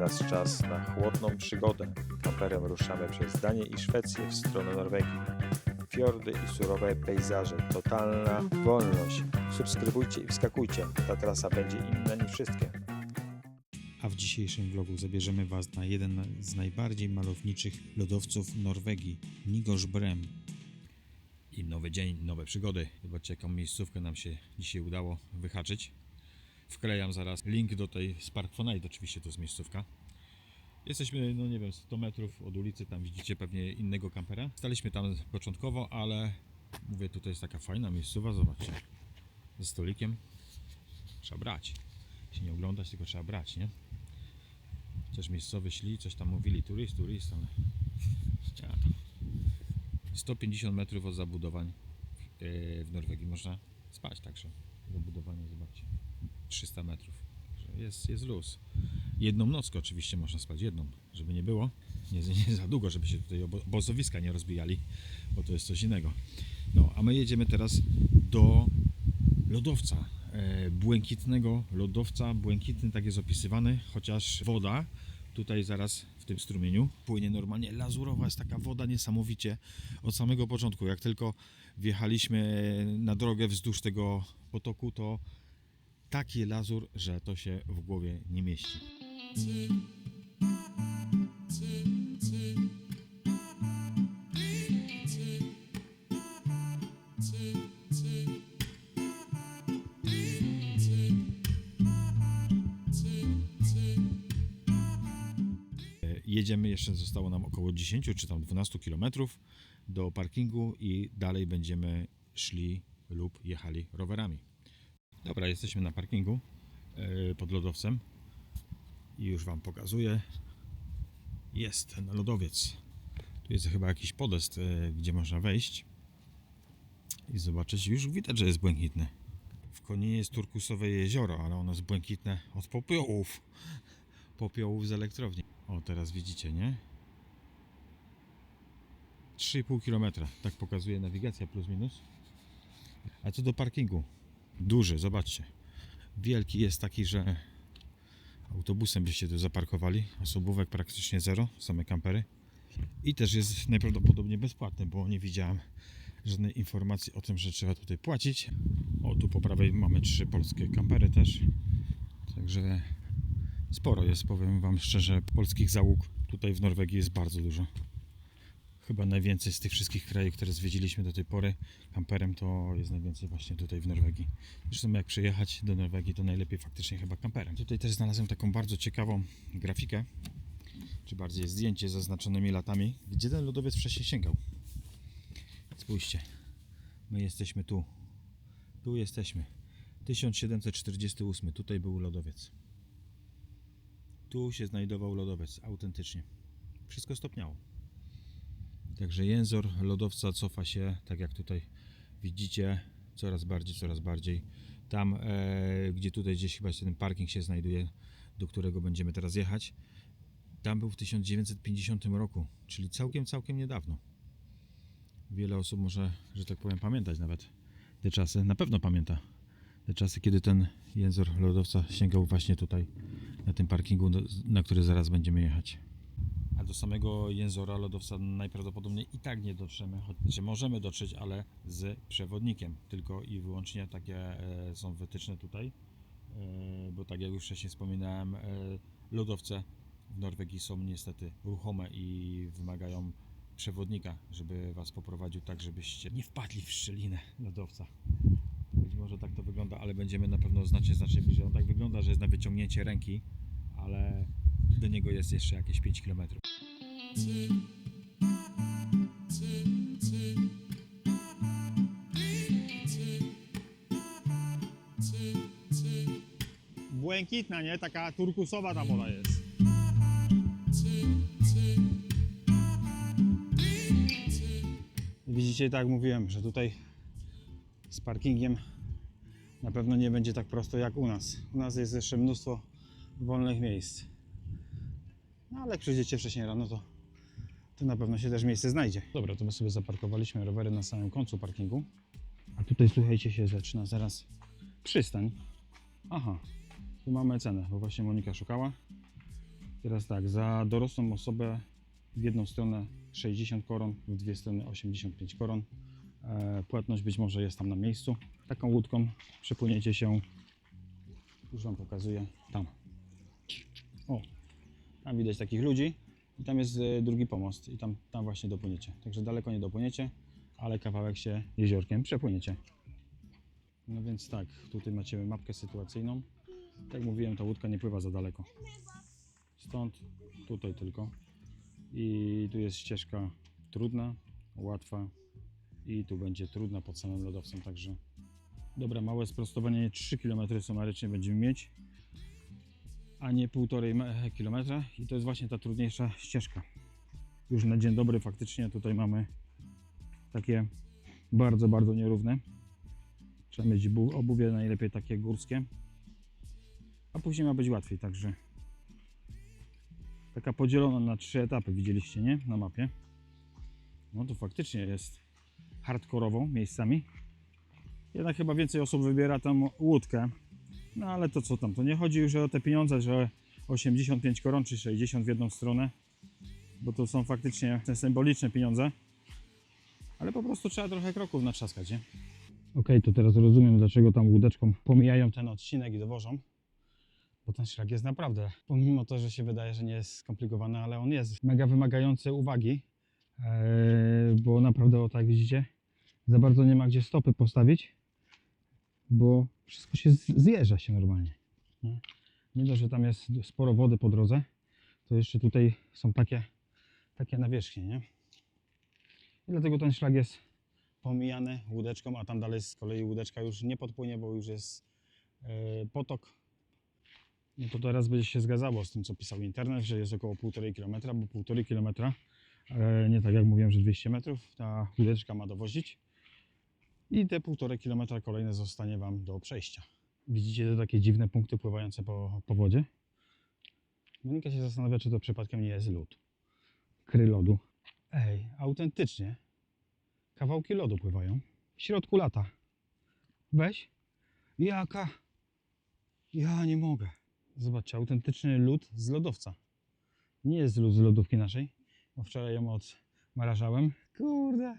teraz czas na chłodną przygodę. Kamperem ruszamy przez Danię i Szwecję w stronę Norwegii. Fiordy i surowe pejzaże, totalna wolność. Subskrybujcie i wskakujcie, ta trasa będzie inna niż wszystkie. A w dzisiejszym vlogu zabierzemy Was na jeden z najbardziej malowniczych lodowców Norwegii, Nigosbrem. I nowy dzień, nowe przygody. Zobaczcie, jaką miejscówkę nam się dzisiaj udało wyhaczyć. Wklejam zaraz link do tej Sparkfonite, oczywiście to jest miejscówka. Jesteśmy, no nie wiem, 100 metrów od ulicy, tam widzicie pewnie innego kampera. Staliśmy tam początkowo, ale mówię, tutaj jest taka fajna miejscowa, zobaczcie. Ze stolikiem. Trzeba brać. Się nie oglądać, tylko trzeba brać, nie? Chociaż miejscowy szli, coś tam mówili, turyst, turyst, ale ja tam. 150 metrów od zabudowań e, w Norwegii można spać także. Zabudowanie. 300 metrów. Jest, jest luz. Jedną nockę oczywiście można spać, jedną, żeby nie było. Nie, nie za długo, żeby się tutaj obo- obozowiska nie rozbijali, bo to jest coś innego. No, a my jedziemy teraz do lodowca. E, błękitnego lodowca. Błękitny tak jest opisywany, chociaż woda tutaj zaraz w tym strumieniu płynie normalnie. Lazurowa jest taka woda niesamowicie od samego początku. Jak tylko wjechaliśmy na drogę wzdłuż tego potoku, to taki lazur, że to się w głowie nie mieści. Jedziemy, jeszcze zostało nam około 10 czy tam 12 km do parkingu i dalej będziemy szli lub jechali rowerami. Dobra, jesteśmy na parkingu e, pod lodowcem i już Wam pokazuję. Jest ten lodowiec. Tu jest chyba jakiś podest, e, gdzie można wejść i zobaczyć. Już widać, że jest błękitny. W Koninie jest turkusowe jezioro, ale ono jest błękitne od popiołów. Popiołów z elektrowni. O, teraz widzicie, nie? 3,5 km, tak pokazuje nawigacja plus minus. A co do parkingu? Duży, zobaczcie. Wielki jest taki, że autobusem byście tu zaparkowali. Osobówek praktycznie zero, same kampery. I też jest najprawdopodobniej bezpłatny, bo nie widziałem żadnej informacji o tym, że trzeba tutaj płacić. O, tu po prawej mamy trzy polskie kampery też. Także sporo jest, powiem Wam szczerze, polskich załóg. Tutaj w Norwegii jest bardzo dużo. Chyba najwięcej z tych wszystkich krajów, które zwiedziliśmy do tej pory kamperem, to jest najwięcej właśnie tutaj w Norwegii. Zresztą jak przyjechać do Norwegii, to najlepiej faktycznie chyba kamperem. Tutaj też znalazłem taką bardzo ciekawą grafikę, czy bardziej zdjęcie z zaznaczonymi latami, gdzie ten lodowiec wcześniej sięgał. Spójrzcie, my jesteśmy tu. Tu jesteśmy. 1748, tutaj był lodowiec. Tu się znajdował lodowiec, autentycznie. Wszystko stopniało. Także jęzor lodowca cofa się, tak jak tutaj widzicie, coraz bardziej, coraz bardziej. Tam, e, gdzie tutaj gdzieś chyba ten parking się znajduje, do którego będziemy teraz jechać, tam był w 1950 roku, czyli całkiem, całkiem niedawno. Wiele osób może, że tak powiem, pamiętać nawet te czasy. Na pewno pamięta te czasy, kiedy ten jęzor lodowca sięgał właśnie tutaj, na tym parkingu, na który zaraz będziemy jechać. Do samego jęzora lodowca najprawdopodobniej i tak nie dotrzemy, choć znaczy możemy dotrzeć, ale z przewodnikiem. Tylko i wyłącznie takie e, są wytyczne tutaj, e, bo tak jak już wcześniej wspominałem, e, lodowce w Norwegii są niestety ruchome i wymagają przewodnika, żeby Was poprowadził tak, żebyście nie wpadli w szczelinę lodowca. Być może tak to wygląda, ale będziemy na pewno znacznie, znacznie bliżej. On tak wygląda, że jest na wyciągnięcie ręki, ale do niego jest jeszcze jakieś 5 km. Błękitna, nie? Taka turkusowa ta woda jest. Widzicie, tak mówiłem, że tutaj z parkingiem na pewno nie będzie tak prosto jak u nas. U nas jest jeszcze mnóstwo wolnych miejsc. No ale jak przyjdziecie wcześniej rano, to, to na pewno się też miejsce znajdzie. Dobra, to my sobie zaparkowaliśmy rowery na samym końcu parkingu. A tutaj słuchajcie się zaczyna zaraz przystań. Aha, tu mamy cenę, bo właśnie Monika szukała. Teraz tak, za dorosłą osobę w jedną stronę 60 koron, w dwie strony 85 koron. E, Płatność być może jest tam na miejscu. Taką łódką przepłyniecie się, już Wam pokazuję, tam. O, tam widać takich ludzi i tam jest e, drugi pomost i tam, tam właśnie dopłyniecie. Także daleko nie dopłyniecie, ale kawałek się jeziorkiem przepłyniecie. No więc tak, tutaj macie mapkę sytuacyjną. Tak jak mówiłem, ta łódka nie pływa za daleko. Stąd, tutaj tylko. I tu jest ścieżka trudna, łatwa i tu będzie trudna pod samym lodowcem, także dobra, małe sprostowanie, 3 km sumarycznie będziemy mieć, a nie 1,5 km i to jest właśnie ta trudniejsza ścieżka. Już na dzień dobry faktycznie tutaj mamy takie bardzo, bardzo nierówne. Trzeba mieć bu- obuwie najlepiej takie górskie, a później ma być łatwiej, także taka podzielona na trzy etapy, widzieliście, nie? Na mapie. No to faktycznie jest hardkorową miejscami. Jednak chyba więcej osób wybiera tam łódkę. No ale to co tam, to nie chodzi już o te pieniądze, że 85 koron czy 60 w jedną stronę, bo to są faktycznie te symboliczne pieniądze. Ale po prostu trzeba trochę kroków natrzaskać, nie? Okej, to teraz rozumiem, dlaczego tam łódeczką pomijają ten odcinek i dowożą. Bo ten szlak jest naprawdę, pomimo to, że się wydaje, że nie jest skomplikowany, ale on jest mega wymagający uwagi, Eee, bo naprawdę, o tak widzicie, za bardzo nie ma gdzie stopy postawić, bo wszystko się zjeżdża się normalnie. Nie, dość, że tam jest sporo wody po drodze, to jeszcze tutaj są takie, takie nawierzchnie, nie? I dlatego ten szlak jest pomijany łódeczką, a tam dalej z kolei łódeczka już nie podpłynie, bo już jest e, potok. No to teraz będzie się zgadzało z tym, co pisał internet, że jest około 1,5 km, bo 1,5 km, e, nie tak jak mówiłem, że 200 metrów, ta łódeczka ma dowozić. I te 1,5 km kolejne zostanie Wam do przejścia. Widzicie te takie dziwne punkty pływające po, po wodzie? Monika się zastanawia, czy to przypadkiem nie jest lód. Kry lodu. Ej, autentycznie. Kawałki lodu pływają. W środku lata. Weź. Jaka? Ja nie mogę. Zobaczcie, autentyczny lód z lodowca. Nie jest lód z lodówki naszej, bo wczoraj ją odmrażałem. Kurde.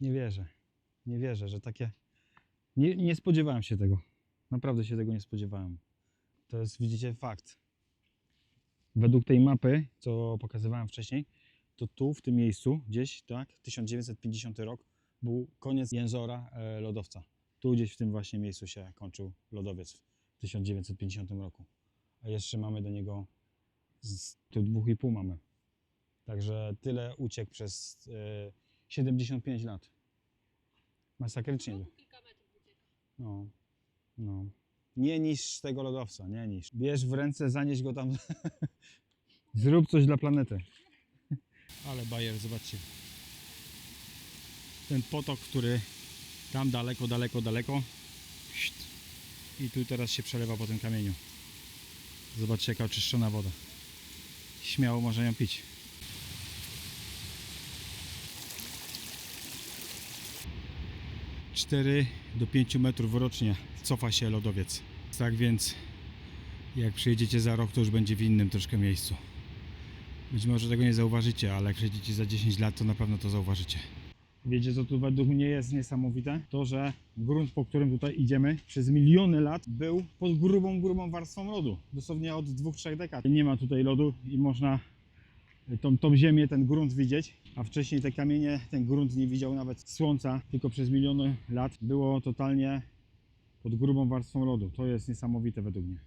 Nie wierzę. Nie wierzę, że takie... Nie, nie spodziewałem się tego. Naprawdę się tego nie spodziewałem. To jest, widzicie, fakt. Według tej mapy, co pokazywałem wcześniej, to tu, w tym miejscu, gdzieś, tak, 1950 rok, był koniec jęzora e, lodowca. Tu gdzieś w tym właśnie miejscu się kończył lodowiec w 1950 roku. A jeszcze mamy do niego, z, tu dwóch i pół mamy. Także tyle uciekł przez e, 75 lat. Masakrycznie. No, no. Nie niszcz tego lodowca, nie niszcz. Bierz w ręce, zanieś go tam. Zrób coś dla planety. Ale bajer, zobaczcie. Ten potok, który tam daleko, daleko, daleko. I tu teraz się przelewa po tym kamieniu. Zobaczcie, jaka oczyszczona woda. Śmiało można ją pić. Cztery do 5 metrów rocznie cofa się lodowiec. Tak więc jak przyjedziecie za rok, to już będzie w innym troszkę miejscu. Być może tego nie zauważycie, ale jak przyjedziecie za 10 lat, to na pewno to zauważycie. Wiecie, co tu według mnie jest niesamowite? To, że grunt, po którym tutaj idziemy, przez miliony lat był pod grubą, grubą warstwą lodu. Dosłownie od dwóch, trzech dekad. Nie ma tutaj lodu i można tą, tą ziemię, ten grunt widzieć, a wcześniej te kamienie, ten grunt nie widział nawet słońca, tylko przez miliony lat było totalnie pod grubą warstwą lodu. To jest niesamowite według mnie.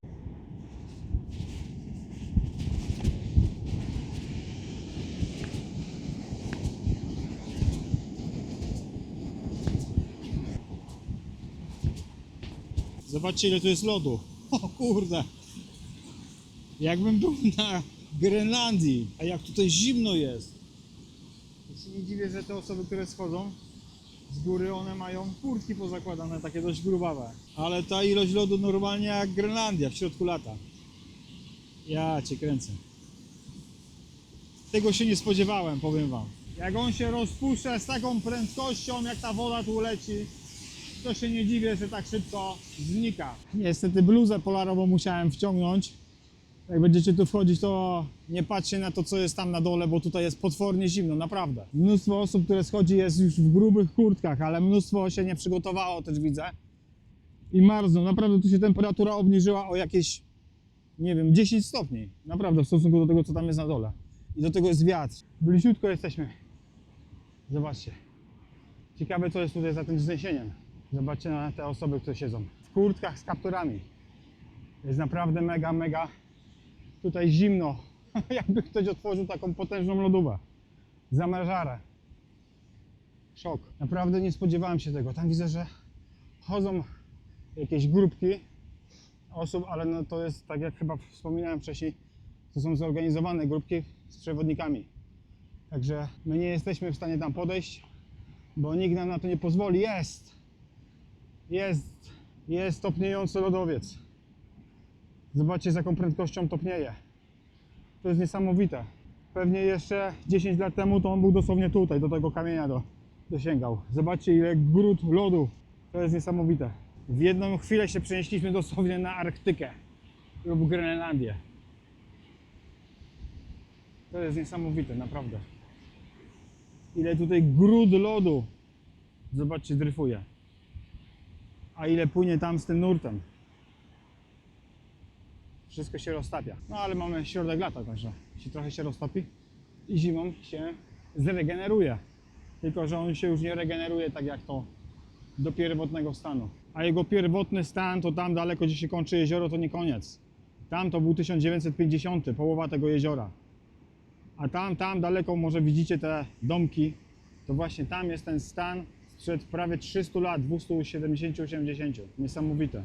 Zobaczcie ile tu jest lodu. O kurde. Jakbym był na Grenlandii, a jak tutaj zimno jest. Nie dziwię, że te osoby, które schodzą z góry, one mają kurtki pozakładane, takie dość grubawe. Ale ta ilość lodu normalnie jak Grenlandia w środku lata. Ja cię kręcę. Tego się nie spodziewałem, powiem wam. Jak on się rozpuszcza z taką prędkością, jak ta woda tu leci, to się nie dziwię, że tak szybko znika. Niestety bluzę polarową musiałem wciągnąć, Jak będziecie tu wchodzić, to nie patrzcie na to, co jest tam na dole, bo tutaj jest potwornie zimno, naprawdę. Mnóstwo osób, które schodzi jest już w grubych kurtkach, ale mnóstwo się nie przygotowało, też widzę. I marzną. Naprawdę tu się temperatura obniżyła o jakieś, nie wiem, 10 stopni. Naprawdę w stosunku do tego, co tam jest na dole. I do tego jest wiatr. Bliziutko jesteśmy. Zobaczcie. Ciekawe, co jest tutaj za tym wzniesieniem. Zobaczcie na te osoby, które siedzą w kurtkach z kapturami. Jest naprawdę mega, mega tutaj zimno. Jakby ktoś otworzył taką potężną lodówkę. Zamrażarę. Szok. Naprawdę nie spodziewałem się tego. Tam widzę, że chodzą jakieś grupki osób, ale no to jest tak jak chyba wspominałem wcześniej, to są zorganizowane grupki z przewodnikami. Także my nie jesteśmy w stanie tam podejść, bo nikt nam na to nie pozwoli. Jest! Jest! Jest topniejący lodowiec. Zobaczcie z jaką prędkością topnieje. To jest niesamowite. Pewnie jeszcze 10 lat temu to on był dosłownie tutaj, do tego kamienia do, dosięgał. Zobaczcie ile grud lodu. To jest niesamowite. W jedną chwilę się przenieśliśmy dosłownie na Arktykę lub Grenlandię. To jest niesamowite, naprawdę. Ile tutaj grud lodu. Zobaczcie, dryfuje. A ile płynie tam z tym nurtem. Wszystko się roztapia. No ale mamy środek lata, także jeśli trochę się roztopi i zimą się zregeneruje. Tylko, że on się już nie regeneruje tak jak to do pierwotnego stanu. A jego pierwotny stan to tam daleko, gdzie się kończy jezioro, to nie koniec. Tam to był 1950, połowa tego jeziora. A tam, tam daleko, może widzicie te domki, to właśnie tam jest ten stan sprzed prawie 300 lat, 270-80. Niesamowite.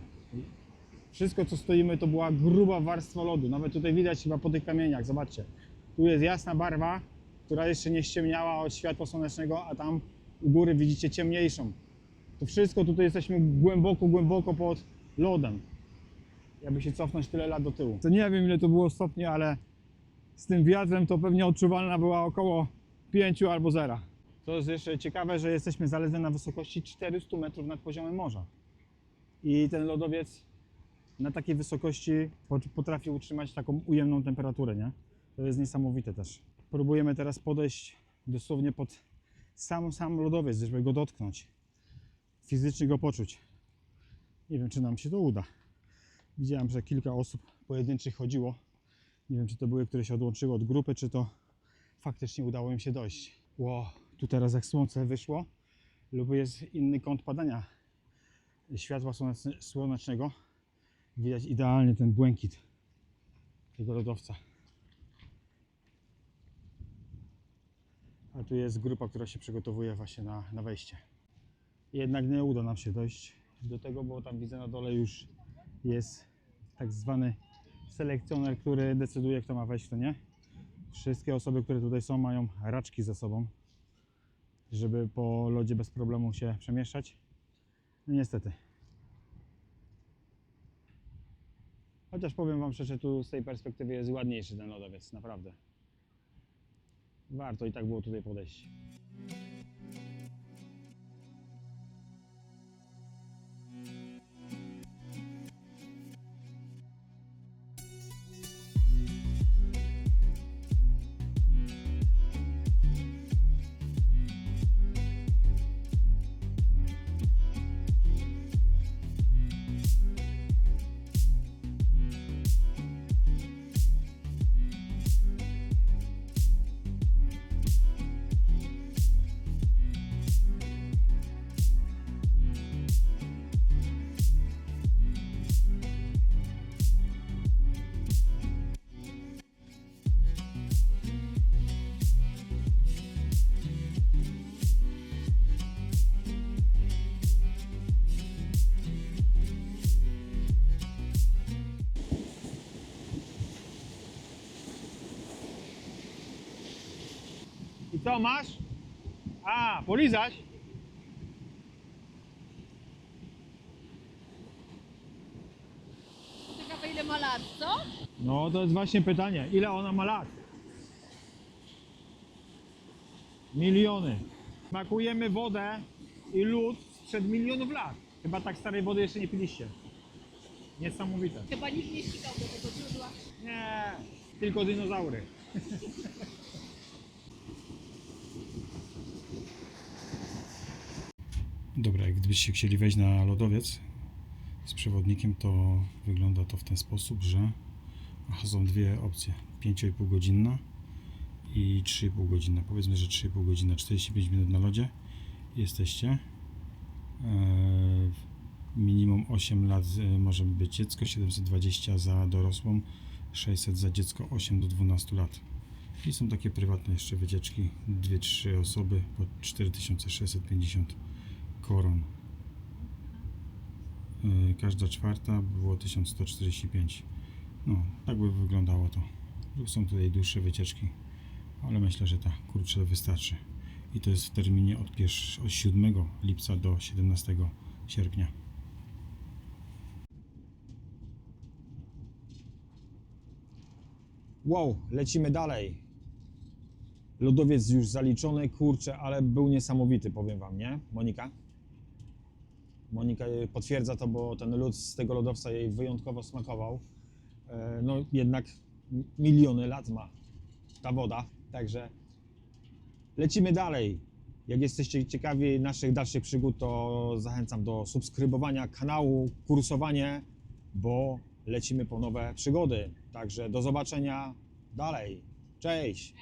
Wszystko, co stoimy, to była gruba warstwa lodu. Nawet tutaj widać chyba po tych kamieniach, zobaczcie. Tu jest jasna barwa, która jeszcze nie ściemniała od światła słonecznego, a tam u góry widzicie ciemniejszą. To wszystko tutaj jesteśmy głęboko, głęboko pod lodem. Jakby się cofnąć tyle lat do tyłu. To nie wiem ile to było stopni, ale z tym wiatrem to pewnie odczuwalna była około 5 albo 0. To jest jeszcze ciekawe, że jesteśmy zaledwie na wysokości 400 metrów nad poziomem morza. I ten lodowiec na takiej wysokości pot- potrafi utrzymać taką ujemną temperaturę, nie? To jest niesamowite też. Próbujemy teraz podejść dosłownie pod sam, sam lodowiec, żeby go dotknąć. Fizycznie go poczuć. Nie wiem, czy nam się to uda. Widziałem, że kilka osób pojedynczych chodziło. Nie wiem, czy to były, które się odłączyły od grupy, czy to faktycznie udało im się dojść. Ło, tu teraz jak słońce wyszło, lub jest inny kąt padania światła słoneczne- słonecznego, widać idealnie ten błękit tego lodowca. A tu jest grupa, która się przygotowuje właśnie na, na wejście. Jednak nie uda nam się dojść do tego, bo tam widzę na dole już jest tak zwany selekcjoner, który decyduje, kto ma wejść, kto nie. Wszystkie osoby, które tutaj są, mają raczki ze sobą, żeby po lodzie bez problemu się przemieszczać. No niestety. Chociaż powiem Wam szczerze, tu z tej perspektywy jest ładniejszy ten lodowiec, naprawdę. Warto i tak było tutaj podejść. I co masz? A, polizać? Ciekawe ile ma lat, co? No to jest właśnie pytanie, ile ona ma lat? Miliony. Smakujemy wodę i lód sprzed milionów lat. Chyba tak starej wody jeszcze nie piliście. Niesamowite. Chyba nikt nie ścigał do tego źródła. Nie, tylko dinozaury. Dobra, jak gdybyście chcieli wejść na lodowiec z przewodnikiem, to wygląda to w ten sposób, że aha, są dwie opcje. 5,5 godzinna i 3,5 godzina. Powiedzmy, że 3,5 godzina, 45 minut na lodzie jesteście. Eee, minimum 8 lat e, może być dziecko, 720 za dorosłą, 600 za dziecko 8 do 12 lat. I są takie prywatne jeszcze wycieczki, 2-3 osoby po 4650 koron. Yy, Każda czwarta było 1145. No, tak by wyglądało to. Są tutaj dłuższe wycieczki, ale myślę, że ta krótsza wystarczy. I to jest w terminie od, od 7 lipca do 17 sierpnia. Wow, lecimy dalej. Lodowiec już zaliczony, kurczę, ale był niesamowity, powiem Wam, nie? Monika? Monika potwierdza to, bo ten lód z tego lodowca jej wyjątkowo smakował. E, No jednak miliony lat ma ta woda, także lecimy dalej. Jak jesteście ciekawi naszych dalszych przygód, to zachęcam do subskrybowania kanału Kursowanie, bo lecimy po nowe przygody. Także do zobaczenia dalej. Cześć!